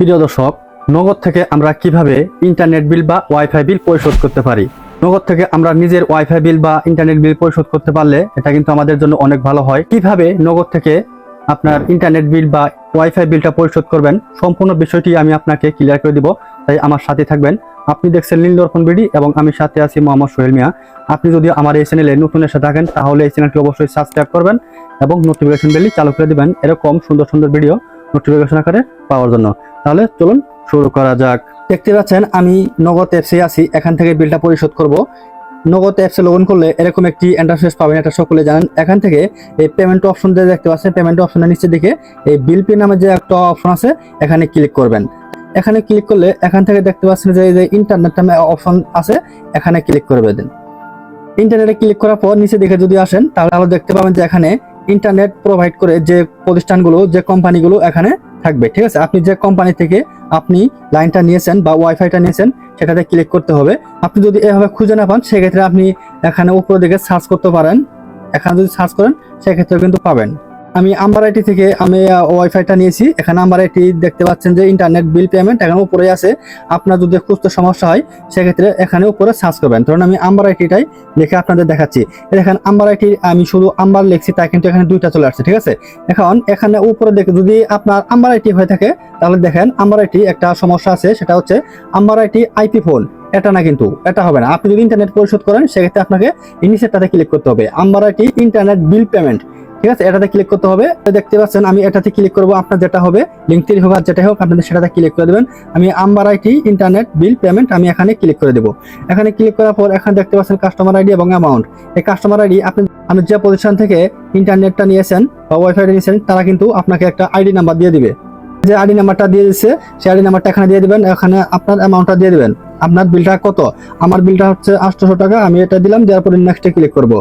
প্রিয় দর্শক, নগদ থেকে আমরা কীভাবে ইন্টারনেট বিল বা ওয়াইফাই বিল পরিশোধ করতে পারি? নগদ থেকে আমরা নিজের ওয়াইফাই বিল বা ইন্টারনেট বিল পরিশোধ করতে পারলে এটা কিন্তু আমাদের জন্য অনেক ভালো হয়। কীভাবে নগদ থেকে আপনার ইন্টারনেট বিল বা ওয়াইফাই বিলটা পরিশোধ করবেন, সম্পূর্ণ বিষয়টি আমি আপনাকে ক্লিয়ার করে দিব। তাই আমার সাথে থাকবেন। আপনি দেখছেন নীল দর্পণ বিডি এবং আমি সাথে আছি মোহাম্মদ সোহেল মিয়া। আপনি যদি আমার এই চ্যানেলে নতুন এসে থাকেন, তাহলে এই চ্যানেলটি অবশ্যই সাবস্ক্রাইব করবেন এবং নোটিফিকেশন বেলটি চালু করে দিবেন। এরকম সুন্দর সুন্দর ভিডিও নোটিফিকেশন আকারে পাওয়ার জন্য। তাহলে চলুন শুরু করা যাক। দেখতে পাচ্ছেন, আমি নগদ অ্যাপসে আছি। এখান থেকে বিলটা পরিশোধ করব। নগদ অ্যাপসে লগ করলে এরকম একটি ইন্টারফেস পাবেন, এটা সকলে জানেন। এখান থেকে এই পেমেন্ট অপশন দিয়ে দেখতে পাচ্ছেন পেমেন্ট অপশনের নিচের দিকে এই বিল পে নামে যে একটা অপশন আছে, এখানে ক্লিক করবেন। এখানে ক্লিক করলে এখান থেকে দেখতে পাচ্ছেন যে এই যে ইন্টারনেট নামে অপশন আছে, এখানে ক্লিক করবে দেন ইন্টারনেটে ক্লিক করার পর নিচে দিকে যদি আসেন, তাহলে দেখতে পাবেন যে এখানে ইন্টারনেট প্রোভাইড করে যে প্রতিষ্ঠানগুলো, যে কোম্পানিগুলো এখানে থাকবে, ঠিক আছে? আপনি যে কোম্পানি থেকে আপনি লাইনটা নিয়েছেন বা ওয়াইফাইটা নিয়েছেন, সেটাতে ক্লিক করতে হবে। আপনি যদি এভাবে খুঁজে না পান, সেক্ষেত্রে আপনি এখানে উপরের দিকে সার্চ করতে পারেন। এখানে যদি সার্চ করেন সেক্ষেত্রে কিন্তু পাবেন। আমি আম্বার আইটি থেকে আমি ওয়াইফাইটা নিয়েছি। এখানে আম্বার আইটি দেখতে পাচ্ছেন যে ইন্টারনেট বিল পেমেন্ট এখানে উপরে আছে। আপনার যদি খুঁজতে সমস্যা হয়, সেক্ষেত্রে এখানে উপরে সার্চ করবেন। ধরুন আমি আম্বার আইটিটাই লিখে আপনাদের দেখাচ্ছি। দেখেন আম্বার আইটি আমি শুধু আম্বার লিখছি তাই কিন্তু এখানে দুইটা চলে আসছে, ঠিক আছে? এখন এখানে উপরে দেখে যদি আপনার আম্বার আইটি হয়ে থাকে, তাহলে দেখেন আম্বার আইটি একটা সমস্যা আছে, সেটা হচ্ছে আম্বার আইটি আইপি ফোন এটা না কিন্তু, এটা হবে না। আপনি যদি ইন্টারনেট পরিশোধ করেন, সেক্ষেত্রে আপনাকে ইনিশিয়েটাতে ক্লিক করতে হবে। Amber IT internet bill payment ঠিক আছে? এটাতে ক্লিক করতে হবে। দেখতে পাচ্ছেন, আমি এটাতে ক্লিক করব, আপনার যেটা হবে লিঙ্ক তৈরি হোক আর যেটাই হোক, আপনাদের সেটাতে ক্লিক করে দেবেন। আমি Amber IT internet bill payment আমি এখানে ক্লিক করে দেবো। এখানে ক্লিক করার পর, এখানে দেখতে পাচ্ছেন কাস্টমার আইডি এবং অ্যামাউন্ট এই কাস্টমার আইডি আপনি আপনি যে প্রতিষ্ঠান থেকে ইন্টারনেটটা নিয়েছেন বা ওয়াইফাইটা নিয়েছেন, তারা কিন্তু আপনাকে একটা আইডি নাম্বার দিয়ে দিবে। যে আইডি নাম্বারটা দিয়ে দিচ্ছে সেই আইডি নাম্বারটা এখানে দিয়ে দেবেন। এখানে আপনার অ্যামাউন্টটা দিয়ে দেবেন। আপনার বিলটা কত? আমার বিলটা হচ্ছে আটশোশো টাকা, আমি এটা দিলাম, দেওয়ার পরে নেক্সটে ক্লিক করব।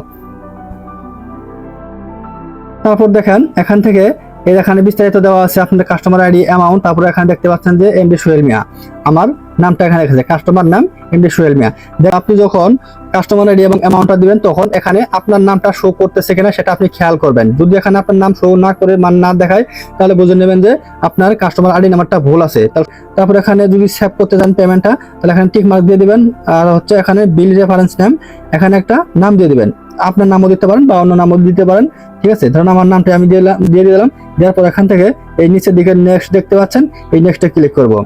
তারপর দেখেন, এখান থেকে এই এখানে বিস্তারিত দেওয়া আছে আপনাদের কাস্টমার আইডি অ্যামাউন্ট তারপরে এখানে দেখতে পাচ্ছেন যে এমডি সোহেল মিয়া আমার নামটা এখানে রেখেছে কাস্টমার নাম এমডি সোহেল মিয়া দেন আপনি যখন কাস্টমার আইডি এবং অ্যামাউন্টটা দিবেন, তখন এখানে আপনার নামটা শো করতেছে কিনা সেটা আপনি খেয়াল করবেন। যদি এখানে আপনার নাম শো না করে, মান না দেখায়, তাহলে বুঝে নেবেন যে আপনার কাস্টমার আইডি নাম্বারটা ভুল আছে। তার- তারপর এখানে যদি সেভ করতে চান পেমেন্টটা তাহলে এখানে টিক মার্ক দিয়ে দিবেন, আর হচ্ছে এখানে বিল রেফারেন্স নেম এখানে একটা নাম দিয়ে দিবেন। আপনার নামও দিতে পারেন বা অন্য নামও দিতে পারেন, ঠিক আছে? ধরুন আমার নামটা আমি দিলাম- দিয়ে দিলাম, দেওয়ার পর এখান থেকে এই নিচের দিকে নেক্সট দেখতে পাচ্ছেন, এই নেক্সটে ক্লিক করব।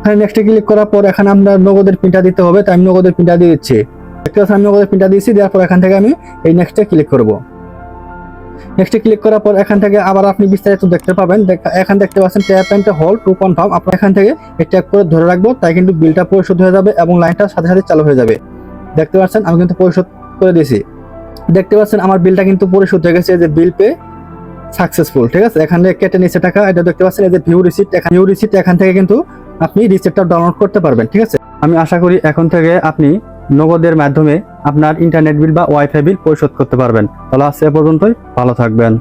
এখানে নেক্সটে ক্লিক করার পর এখানে আপনার নগদের পিনটা দিতে হবে তাই আমি নগদের পিনটা দিয়ে দিচ্ছি। দেখতে পাচ্ছেন, আমি নগদের পিনটা দিয়েছি, দেওয়ার পর এখান থেকে আমি এই নেক্সটে ক্লিক করব। নেক্সটে ক্লিক করার পর এখান থেকে আবার আপনি বিস্তারিত দেখতে পাবেন। এখান দেখতে পাচ্ছেন tap and hold to confirm আপনার এখান থেকে এই ট্যাপ করে ধরে রাখব, তাই কিন্তু বিলটা পরিশোধ হয়ে যাবে এবং লাইনটা সাথে সাথে চালু হয়ে যাবে। দেখতে পাচ্ছেন, আমি কিন্তু পরিশোধ করে দিয়েছি। দেখতে পাচ্ছেন, আমার বিলটা কিন্তু পরিশোধ হয়ে গেছে যে বিল পে সাকসেসফুল ঠিক আছে? এখানে কেটে নিচে টাকা, এটা দেখতে পাচ্ছেন, এই যে ভিউ রিসিপ্ট এখানে ভিউ রিসিপ্ট এখান থেকে কিন্তু আপনি রিসিপ্টটা ডাউনলোড করতে পারবেন, ঠিক আছে? আমি আশা করি এখন থেকে আপনি নগদের মাধ্যমে আপনার ইন্টারনেট বিল বা ওয়াইফাই বিল পরিশোধ করতে পারবেন। তাহলে আজকে এ পর্যন্তই, ভালো থাকবেন।